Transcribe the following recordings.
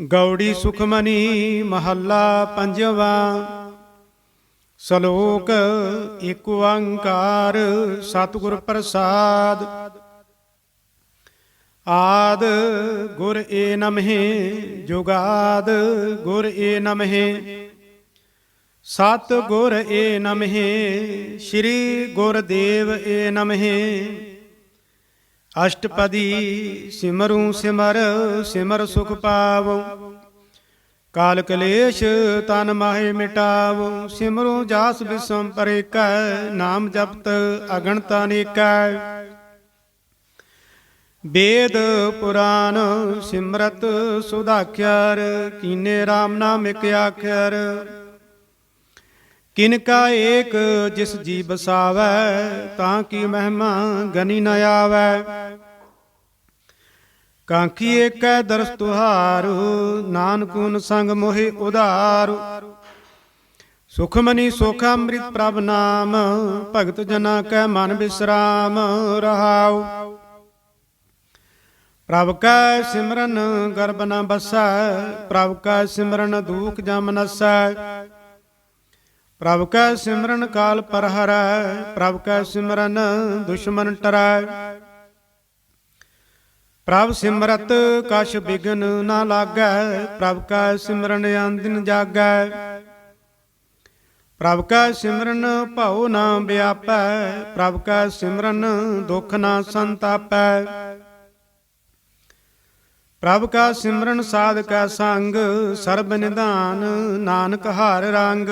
ਗੌੜੀ ਸੁਖਮਨੀ ਮਹੱਲਾ ਪੰਜਵਾ। ਸ਼ਲੋਕ ਏਕ ਓੰਕਾਰ ਸਤਿਗੁਰ ਪ੍ਰਸਾਦ। ਆਦ ਗੁਰ ਏ ਨਮਹਿ ਜੁਗਾਦ ਗੁਰ ਏ ਨਮਹਿ। ਸਤ ਗੁਰ ਏ ਨਮਹਿ, ਸ੍ਰੀ ਗੁਰਦੇਵ ਏ ਨਮਹਿ। ਅਸ਼ਟਪਦੀ ਸਿਮਰੂ ਸਿਮਰ ਸਿਮਰ ਸੁਖ ਪਾਵੋ ਕਾਲ ਕਲੇਸ਼ ਤਨ ਮਾਹਿ ਮਿਟਾਵੋ ਸਿਮਰੂ ਜਾਸ ਬਿਸਮ ਪਰੇਕੈ, ਨਾਮ ਜਪਤ ਅਗਣਤ ਅਨੇਕੈ। ਵੇਦ ਪੁਰਾਨ ਸਿਮਰਤ ਸੁਧਾਖਿਆਰ ਕੀਨੇ RAM ਨਾਮ ਇਕ ਆਖਰ ਕਿਨ ਕਾ ਏਕ ਜਿਸ ਜੀ ਬਸਾਵੈ ਤਾਂ ਕੀ ਮਹਿਮਾ ਗਨੀ ਨ ਆਵੈ। ਕਾਂਖੀ ਏਕੈ ਦਰਸ ਤੁਹਾਰੂ, ਨਾਨਕੂਨ ਸੰਗ ਮੋਹਿ ਉਧਾਰੂ। ਸੁਖਮਨੀ ਸੁਖ ਅੰਮ੍ਰਿਤ ਪ੍ਰਭ ਨਾਮ, ਭਗਤ ਜਨਾ ਕੈ ਮਨ ਬਿਸਰਾਮ ਰਹਾਉ। ਪ੍ਰਭ ਕੈ ਸਿਮਰਨ ਗਰਬ ਨ ਬਸੈ, ਪ੍ਰਭ ਕੈ ਸਿਮਰਨ ਦੂਖ ਜਮ ਨਸੈ। ਪ੍ਰਭ ਕੈ ਸਿਮਰਨ ਕਾਲ ਪਰਹਰੈ, ਪ੍ਰਭ ਕੈ ਸਿਮਰਨ ਦੁਸ਼ਮਨ ਟਰੈ। ਪ੍ਰਭ ਸਿਮਰਤ ਕਛ ਬਿਗਨ ਨਾ ਲਾਗੈ, ਪ੍ਰਭ ਕੈ ਸਿਮਰਨ ਆਂਦਿਨ ਜਾਗੈ। ਪ੍ਰਭ ਕੈ ਸਿਮਰਨ ਭਉ ਨਾ ਵਿਆਪੈ, ਪ੍ਰਭ ਕੈ ਸਿਮਰਨ ਦੁਖ ਨਾ ਸੰਤਾਪੈ। ਪ੍ਰਭ ਕਾ ਸਿਮਰਨ ਸਾਧ ਕਾ ਸੰਗ, ਸਰਬ ਨਿਧਾਨ ਨਾਨਕ ਹਾਰ ਰੰਗ।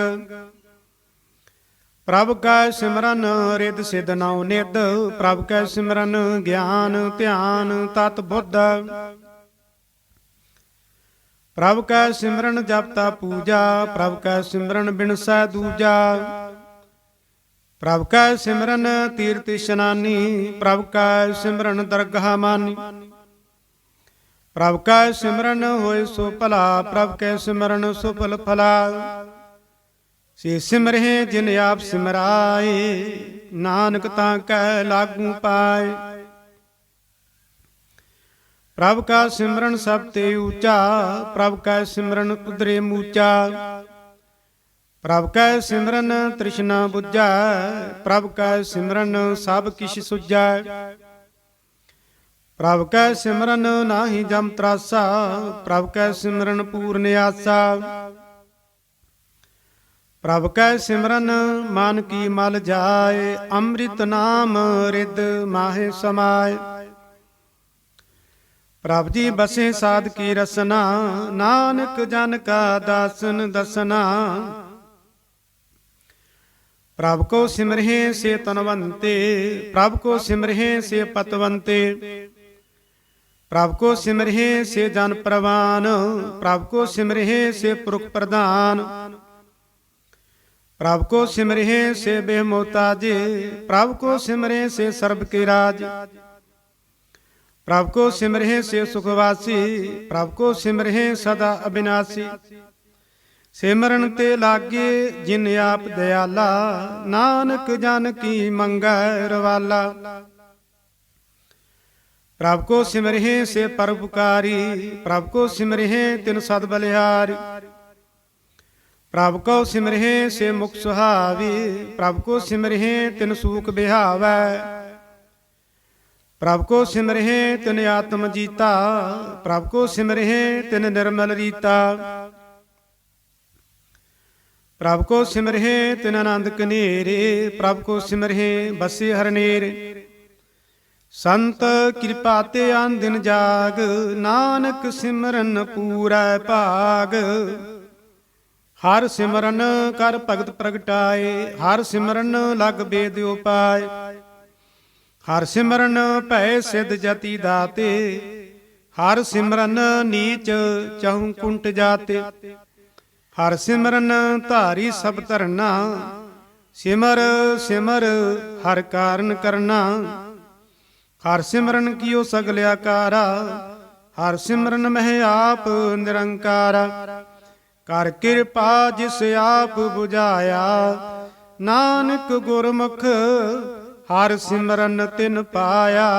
ਪ੍ਰਭ ਕੈ ਸਿਮਰਨ ਰਿਦ ਸਿਧ ਨਉ ਨਿਧ, ਪ੍ਰਭ ਕੈ ਸਿਮਰਨ ਗਿਆਨ ਧਿਆਨ ਤਤ ਬੁੱਧ। ਪ੍ਰਭ ਕੈ ਸਿਮਰਨ ਜਪਤਾ ਪੂਜਾ, ਪ੍ਰਭ ਕੈ ਸਿਮਰਨ ਬਿਨਸੈ ਦੂਜਾ। ਪ੍ਰਭ ਕੈ ਸਿਮਰਨ ਤੀਰਥ ਇਸ਼ਨਾਨੀ, ਪ੍ਰਭ ਕੈ ਸਿਮਰਨ ਦਰਗਾਹ ਮਾਨੀ। ਪ੍ਰਭ ਕੈ ਸਿਮਰਨ ਹੋਏ ਸੋ ਭਲਾ, ਪ੍ਰਭ ਕੈ ਸਿਮਰਨ ਸੁਫਲ ਫਲਾ। ਸੇ ਸਿਮਰਹਿ ਜਿਨ ਆਪ ਸਿਮਰਾਏ, ਨਾਨਕ ਤਾਂ ਕਹਿ ਲਾਗੂ ਪਾਏ। ਪ੍ਰਭ ਕਾ ਸਿਮਰਨ ਸਭ ਤੇ ਊਚਾ ਪ੍ਰਭ ਕਾ ਸਿਮਰਨ ਕੁਦਰੇ ਮੂਚਾ। ਪ੍ਰਭ ਕਾ ਸਿਮਰਨ ਤ੍ਰਿਸ਼ਨਾ 부ਝਾ ਪ੍ਰਭ ਕਾ ਸਿਮਰਨ ਸਭ ਕਿਛ ਸੁਝਾ। ਪ੍ਰਭ ਕੈ ਸਿਮਰਨ ਨਾਹੀ ਜਮ ਤਰਾਸਾ, ਪ੍ਰਭ ਕੈ ਸਿਮਰਨ ਪੂਰਨ ਆਸਾ। ਪ੍ਰਭ ਕੈ ਸਿਮਰਨ, ਮਨ ਕੀ ਮਲ ਜਾਏ, ਅੰਮ੍ਰਿਤ ਨਾਮ ਰਿਦ ਮਾਹੇ ਸਮਾਏ। ਪ੍ਰਭ ਜੀ ਬਸੇ ਸਾਧ ਕੀ ਰਸਨਾ, ਨਾਨਕ ਜਨ ਕਾ ਦਾਸਨ ਦਸਨਾ। ਪ੍ਰਭ ਕੋ ਸਿਮਰਹਿ ਸੇ ਤਨਵੰਤੇ, ਪ੍ਰਭ ਕੋ ਸਿਮਰਹਿ ਸੇ ਪਤਵੰਤੇ। ਪ੍ਰਭ ਕੋ ਸਿਮਰਹਿ ਸੇ ਜਨ ਪ੍ਰਵਾਨ, ਪ੍ਰਭ ਕੋ ਸਿਮਰਹਿ ਸੇ ਪੁਰਖ ਪ੍ਰਧਾਨ। ਪ੍ਰਭ ਕੋ ਸਿਮਰਹਿ ਸੇ ਬੇਮੋਤਾਜ ਪ੍ਰਭ ਕੋ ਸਿਮਰਹਿ ਸੇ ਸਰਬ ਕੇ ਰਾਜ। ਪ੍ਰਭ ਕੋ ਸਿਮਰਹਿ ਸੇ ਸੁਖਵਾਸੀ, ਪ੍ਰਭ ਕੋ ਸਿਮਰਹਿ ਸਦਾ ਅਬਿਨਾਸੀ। ਸਿਮਰਨ ਤੇ ਲਾਗੇ ਜਿਨ ਆਪ ਦਿਆਲਾ, ਨਾਨਕ ਜਨ ਕੀ ਮੰਗੈ ਰਵਾਲਾ। ਪ੍ਰਭ ਕੋ ਸਿਮਰਹਿ ਸੇ ਪਰਉਪਕਾਰੀ, ਪ੍ਰਭ ਕੋ ਸਿਮਰਹਿ ਤਿਨ ਸਦ ਬਲਿਹਾਰੀ। ਪ੍ਰਭ ਕੋ ਸਿਮਰਹਿ ਸੇ ਮੁਖ ਸੁਹਾਵੀ, ਪ੍ਰਭ ਕੋ ਸਿਮਰਹਿ ਤਿਨ ਸੂਖ ਬਿਹਾਵੈ। ਪ੍ਰਭ ਕੋ ਸਿਮਰਹਿ ਤਿਨ ਆਤਮ ਜੀਤਾ, ਪ੍ਰਭ ਕੋ ਸਿਮਰਹਿ ਤਿਨ ਨਿਰਮਲ ਰੀਤਾ। ਪ੍ਰਭ ਕੋ ਸਿਮਰਹਿ ਤਿਨ ਆਨੰਦ ਕਨੇਰੇ, ਪ੍ਰਭ ਕੋ ਸਿਮਰਹਿ ਬਸੇ ਹਰਨੇਰ ਸੰਤ ਕਿਰਪਾ ਤੇ ਆਨ ਦਿਨ ਜਾਗ, ਨਾਨਕ ਸਿਮਰਨ ਪੂਰੈ ਭਾਗ। ਹਰ ਸਿਮਰਨ ਕਰ ਭਗਤ ਪ੍ਰਗਟਾਏ, ਹਰ ਸਿਮਰਨ ਲਗ ਬੇਦ ਉਪਾਏ। ਹਰ ਸਿਮਰਨ ਭੈ ਸਿਧ ਜਤੀ ਦਾਤੇ, ਹਰ ਸਿਮਰਨ ਨੀਚ ਚਹੁ ਕੁੰਟ ਜਾਤੇ। ਹਰ ਸਿਮਰਨ ਧਾਰੀ ਸਭ ਧਰਨਾ, ਸਿਮਰ ਸਿਮਰ ਹਰ ਕਾਰਨ ਕਰਨਾ। ਹਰ ਸਿਮਰਨ ਕੀਓ ਸਗਲ ਆਕਾਰਾ, ਹਰ ਸਿਮਰਨ ਮਹਿ ਆਪ ਨਿਰੰਕਾਰਾ। ਕਰ ਕਿਰਪਾ ਜਿਸ ਆਪ 부ਝਾਇਆ। ਨਾਨਕ ਗੁਰਮੁਖ ਹਰ ਸਿਮਰਨ ਤਿਨ ਪਾਇਆ।